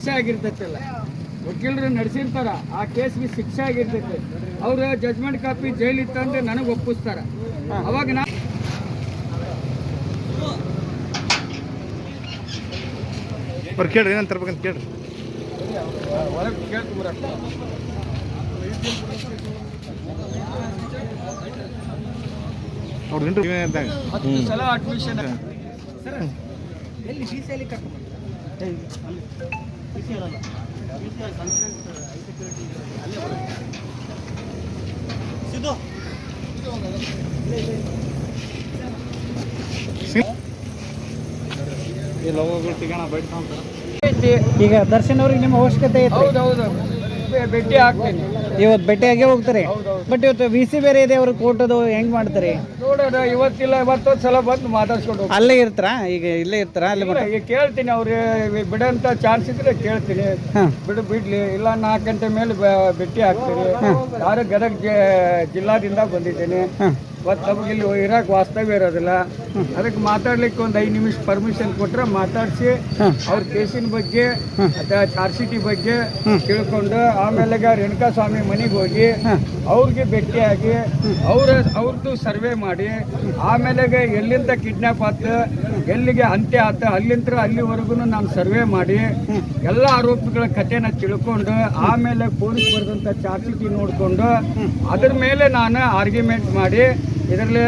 ಶಿಕ್ಷೆ ಆಗಿರ್ತೈತಲ್ಲ ವಕೀಲರು ನಡೆಸಿರ್ತಾರ ಆ ಕೇಸ್ಗೆ ಶಿಕ್ಷೆ ಆಗಿರ್ತೈತೆ. ಅವ್ರ ಜಜ್ಮೆಂಟ್ ಕಾಪಿ ಜೈಲ್ ಇತ್ತಂದ್ರೆ ನನಗೆ ಒಪ್ಪಿಸ್ತಾರ. ಅವಾಗ ನಾ ಅವ್ರು ಕೇಳ್ರಿ ಏನಂತ ತರ್ಬೇಕಂತ ಕೇಳ್ರಿ. ಈ ಲೋಗೋಗಳು ಬೈಟ್ ಈಗ ದರ್ಶನ್ ಅವ್ರಿಗೆ ನಿಮ್ಮ ಅವಶ್ಯಕತೆ ಐತೆ ಹೌದೌದು ಭೇಟಿ ಆಗ್ತೇನೆ. ಇವತ್ತು ಭೇಟಿಯಾಗೇ ಹೋಗ್ತಾರೆ? ಬಟ್ ಇವತ್ತು ವಿ ಸಿ ಬೇರೆ ಇದೆ ಅವ್ರಿಗೆ ಕೋಟದ ಹೆಂಗ್ ಮಾಡ್ತಾರೆ? ನೋಡೋಣ ಇವತ್ತಿಲ್ಲ ಇವತ್ತೊಂದು ಸಲ ಬಂದು ಮಾತಾಡ್ಸ್ಕೊಂಡು ಹೋಗ್ತೀನಿ. ಅಲ್ಲೇ ಇರ್ತಾರ? ಈಗ ಇಲ್ಲೇ ಇರ್ತಾರ? ಅಲ್ಲಿ ಈಗ ಕೇಳ್ತೀನಿ ಅವ್ರು ಬಿಡಂತ ಚಾನ್ಸ್ ಇದ್ರೆ ಕೇಳ್ತೀನಿ. ಹಾ. ಬಿಡು ಬಿಡ್ಲಿ ಇಲ್ಲ ನಾಲ್ಕು ಗಂಟೆ ಮೇಲೆ ಬ- ಭೇಟಿ ಆಗ್ತೀನಿ. ಯಾರು ಗದಗ ಜ- ಜಿಲ್ಲಾದಿಂದ ಬಂದಿದ್ದೀನಿ. ಇವತ್ತು ನಮಗೆ ಇಲ್ಲಿ ಇರಕ್ಕೆ ವಾಸ್ತವ್ಯ ಇರೋದಿಲ್ಲ. ಅದಕ್ಕೆ ಮಾತಾಡ್ಲಿಕ್ಕೆ ಒಂದು ಐದು ನಿಮಿಷ ಪರ್ಮಿಷನ್ ಕೊಟ್ರೆ ಮಾತಾಡಿಸಿ ಅವ್ರ ಕೇಸಿನ ಬಗ್ಗೆ ಅಥವಾ ಚಾರ್ಜ್ ಶೀಟಿ ಬಗ್ಗೆ ತಿಳ್ಕೊಂಡು ಆಮೇಲೆ ರೇಣುಕಾ ಸ್ವಾಮಿ ಮನೆಗೆ ಹೋಗಿ ಅವ್ರಿಗೆ ಭೇಟಿಯಾಗಿ ಅವ್ರ ಅವ್ರದ್ದು ಸರ್ವೆ ಮಾಡಿ ಆಮೇಲೆ ಎಲ್ಲಿಂದ ಕಿಡ್ನಾಪ್ ಆತು ಎಲ್ಲಿಗೆ ಅಂತ್ಯ ಆತು ಅಲ್ಲಿಂದ ಅಲ್ಲಿವರೆಗೂ ನಾನು ಸರ್ವೆ ಮಾಡಿ ಎಲ್ಲ ಆರೋಪಿಗಳ ಕಥೆನ ತಿಳ್ಕೊಂಡು ಆಮೇಲೆ ಪೊಲೀಸ್ ಬರೆದಂಥ ಚಾರ್ಜ್ ಶೀಟಿ ನೋಡಿಕೊಂಡು ಅದ್ರ ಮೇಲೆ ನಾನು ಆರ್ಗ್ಯುಮೆಂಟ್ ಮಾಡಿ ಇದರಲ್ಲಿ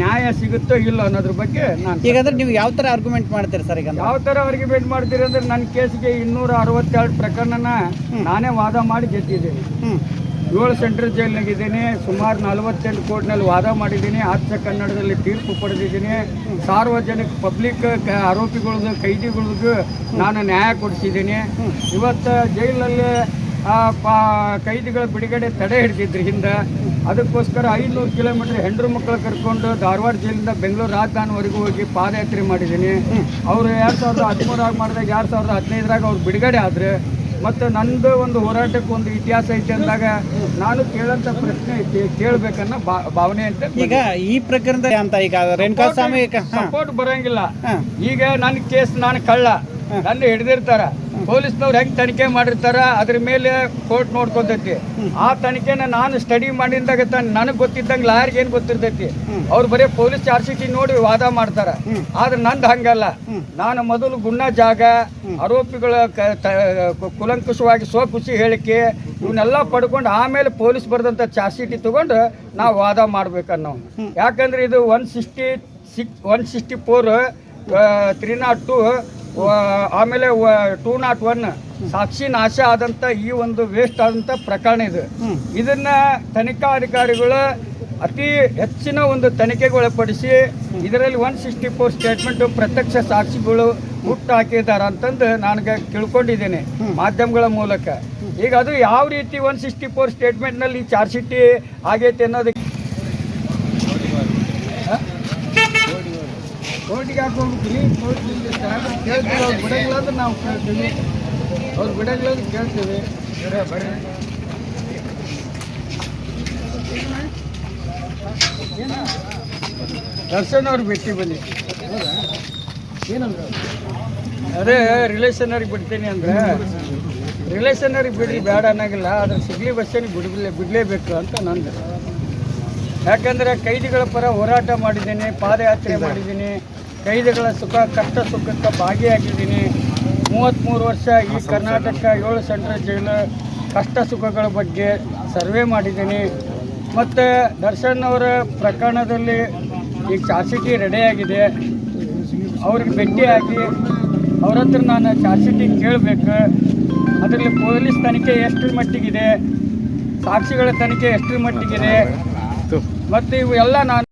ನ್ಯಾಯ ಸಿಗುತ್ತೋ ಇಲ್ಲ ಅನ್ನೋದ್ರ ಬಗ್ಗೆ ನಾನು ಈಗ ಅಂದ್ರೆ ನೀವು ಯಾವ ತರ ಆರ್ಗ್ಯುಮೆಂಟ್ ಮಾಡ್ತೀರಿ ಸರ್ ಈಗ ಯಾವ ತರ ಆರ್ಗ್ಯುಮೆಂಟ್ ಮಾಡ್ತೀರಿ ಅಂದ್ರೆ ನನ್ನ ಕೇಸಿಗೆ ಇನ್ನೂರ ಅರವತ್ತೆರಡು ಪ್ರಕರಣನ ನಾನೇ ವಾದ ಮಾಡಿ ಗೆದ್ದಿದ್ದೀನಿ. ಏಳು ಸೆಂಟ್ರಲ್ ಜೈಲ್ನಾಗಿದ್ದೀನಿ ಸುಮಾರು ನಲವತ್ತೆಂಟು ಕೋರ್ಟ್ನಲ್ಲಿ ವಾದ ಮಾಡಿದ್ದೀನಿ ಆಚೆ ಕನ್ನಡದಲ್ಲಿ ತೀರ್ಪು ಪಡೆದಿದ್ದೀನಿ. ಸಾರ್ವಜನಿಕ ಪಬ್ಲಿಕ್ ಆರೋಪಿಗಳ್ದು ಕೈದಿಗಳಿಗೂ ನಾನು ನ್ಯಾಯ ಕೊಡಿಸಿದ್ದೀನಿ. ಇವತ್ತು ಜೈಲಲ್ಲಿ ಕೈದಿಗಳ ಬಿಡುಗಡೆ ತಡೆ ಹಿಡಿದಿದ್ರು ಹಿಂದೆ. ಅದಕ್ಕೋಸ್ಕರ ಐನೂರು ಕಿಲೋಮೀಟರ್ ಹೆಂಡ್ರು ಮಕ್ಕಳು ಕರ್ಕೊಂಡು ಧಾರವಾಡ ಜಿಲ್ಲೆಯಿಂದ ಬೆಂಗಳೂರು ರಾಜಧಾನಿವರೆಗೂ ಹೋಗಿ ಪಾದಯಾತ್ರೆ ಮಾಡಿದ್ದೀನಿ. ಅವರು ಎರಡು ಸಾವಿರದ ಹದಿಮೂರಾಗ ಮಾಡಿದಾಗ ಎರಡು ಸಾವಿರದ ಹದಿನೈದರಾಗ ಅವ್ರು ಬಿಡುಗಡೆ ಆದರೆ ಮತ್ತು ನಂದು ಒಂದು ಹೋರಾಟಕ್ಕೆ ಒಂದು ಇತಿಹಾಸ ಐತೆ ಅಂದಾಗ ನಾನು ಕೇಳಂತ ಪ್ರಶ್ನೆ ಐತಿ ಕೇಳಬೇಕನ್ನೋ ಭಾವನೆ ಅಂತ ಈಗ ಈ ಪ್ರಕರಣದ ಅಂತ ಈಗ ರೇಣುಕಾ ಸ್ವಾಮಿ ಸಪೋರ್ಟ್ ಬರೋಂಗಿಲ್ಲ. ಈಗ ನನ್ನ ಕೇಸ್ ನಾನು ಕಳ್ಳ. ನನ್ನ ಹಿಡ್ದಿರ್ತಾರ. ಪೊಲೀಸ್ನವ್ರು ಹೆಂಗ್ ತನಿಖೆ ಮಾಡಿರ್ತಾರ ಅದ್ರ ಮೇಲೆ ಕೋರ್ಟ್ ನೋಡ್ಕೊತೈತಿ. ಆ ತನಿಖೆನ ನಾನು ಸ್ಟಡಿ ಮಾಡಿದಾಗ ನನಗೆ ಗೊತ್ತಿದ್ದಂಗೆ ಲಾಯರ್ಗೆ ಏನು ಗೊತ್ತಿರ್ತೈತಿ? ಅವ್ರು ಬರೀ ಪೊಲೀಸ್ ಚಾರ್ಜ್ ಶೀಟ್ ನೋಡಿ ವಾದ ಮಾಡ್ತಾರೆ. ಆದ್ರೆ ನಂದು ಹಂಗಲ್ಲ. ನಾನು ಮೊದಲು ಗುಣ ಜಾಗ ಆರೋಪಿಗಳ ಕುಲಂಕುಷವಾಗಿ ಸ್ವಖುಷಿ ಹೇಳಿಕೆ ಇವನ್ನೆಲ್ಲ ಪಡ್ಕೊಂಡು ಆಮೇಲೆ ಪೊಲೀಸ್ ಬರೆದಂಥ ಚಾರ್ಜ್ ಶೀಟಿ ತಗೊಂಡು ನಾವು ವಾದ ಮಾಡ್ಬೇಕನ್ನೋ. ಯಾಕಂದ್ರೆ ಇದು one sixty six one sixty four three nought two ಆಮೇಲೆ ಟೂ ನಾಟ್ ಒನ್ ಸಾಕ್ಷಿ ನಾಶ ಆದಂಥ ಈ ಒಂದು ವೇಸ್ಟ್ ಆದಂಥ ಪ್ರಕರಣ ಇದು. ಇದನ್ನ ತನಿಖಾಧಿಕಾರಿಗಳು ಅತಿ ಹೆಚ್ಚಿನ ಒಂದು ತನಿಖೆಗೆ ಒಳಪಡಿಸಿ ಇದರಲ್ಲಿ ಒನ್ ಸಿಕ್ಸ್ಟಿ ಫೋರ್ ಸ್ಟೇಟ್ಮೆಂಟ್ ಪ್ರತ್ಯಕ್ಷ ಸಾಕ್ಷಿಗಳು ಹುಟ್ಟು ಹಾಕಿದ್ದಾರೆ ಅಂತಂದು ನನಗೆ ತಿಳ್ಕೊಂಡಿದ್ದೀನಿ ಮಾಧ್ಯಮಗಳ ಮೂಲಕ. ಈಗ ಅದು ಯಾವ ರೀತಿ ಒನ್ ಸಿಕ್ಸ್ಟಿ ಫೋರ್ ಸ್ಟೇಟ್ಮೆಂಟ್ನಲ್ಲಿ ಚಾರ್ಜ್ ಶೀಟಿ ಆಗೈತೆ ಅನ್ನೋದಕ್ಕೆ ಕೋರ್ಟಿಗೆ ಹಾಕೊಂಡ್ಬಿಡ್ತೀನಿ ಕೋರ್ಟಿನಿಂದ ಕೇಳ್ತೀವಿ ಅವ್ರು ಬಿಡಂಗಿಲ್ಲ ಅಂದ್ರೆ ನಾವು ಕೇಳ್ತೀವಿ. ಅವ್ರು ಬಿಡಂಗಿಲ್ಲ ಅಂದ್ರೆ ಕೇಳ್ತೀವಿ. ಬರ್ರಿ, ಬರ್ರಿ ದರ್ಶನ್ ಅವ್ರು ಭೇಟಿ ಬನ್ನಿ. ಏನಂದ್ರೆ? ಅದೇ ರಿಲೇಷನ್ ಅವ್ರಿಗೆ ಬಿಡ್ತೀನಿ ಅಂದ್ರೆ ರಿಲೇಷನ್ ಅವ್ರಿಗೆ ಬಿಡ್ರಿ ಬೇಡ ಅನ್ನಂಗಿಲ್ಲ. ಆದ್ರೆ ಸಿಗ್ಲಿ ಬಸ್ಸನಿಗೆ ಬಿಡಲೇ ಬಿಡಲೇಬೇಕು ಅಂತ ನಂದು. ಯಾಕಂದರೆ ಕೈದಿಗಳ ಪರ ಹೋರಾಟ ಮಾಡಿದ್ದೀನಿ ಪಾದಯಾತ್ರೆ ಮಾಡಿದ್ದೀನಿ. ಕೈದಿಗಳ ಸುಖ ಕಷ್ಟ ಸುಖಕ್ಕೆ ಭಾಗಿಯಾಗಿದ್ದೀನಿ. ಮೂವತ್ತ್ಮೂರು ವರ್ಷ ಈ ಕರ್ನಾಟಕ ಏಳು ಸೆಂಟ್ರಲ್ ಜೈಲು ಕಷ್ಟ ಸುಖಗಳ ಬಗ್ಗೆ ಸರ್ವೆ ಮಾಡಿದ್ದೀನಿ. ಮತ್ತು ದರ್ಶನ್ ಅವರ ಪ್ರಕರಣದಲ್ಲಿ ಈ ಚಾರ್ಜ್ಶೀಟಿ ರೆಡಿಯಾಗಿದೆ. ಅವ್ರಿಗೆ ಭೇಟಿಯಾಗಿ ಅವ್ರ ಹತ್ರ ನಾನು ಚಾರ್ಜ್ಶೀಟಿ ಕೇಳಬೇಕು. ಅದರಲ್ಲಿ ಪೊಲೀಸ್ ತನಿಖೆ ಎಷ್ಟರ ಮಟ್ಟಿಗಿದೆ ಸಾಕ್ಷಿಗಳ ತನಿಖೆ ಎಷ್ಟರ ಮಟ್ಟಿಗಿದೆ ಮತ್ತು ಇವು ಎಲ್ಲ ನಾನು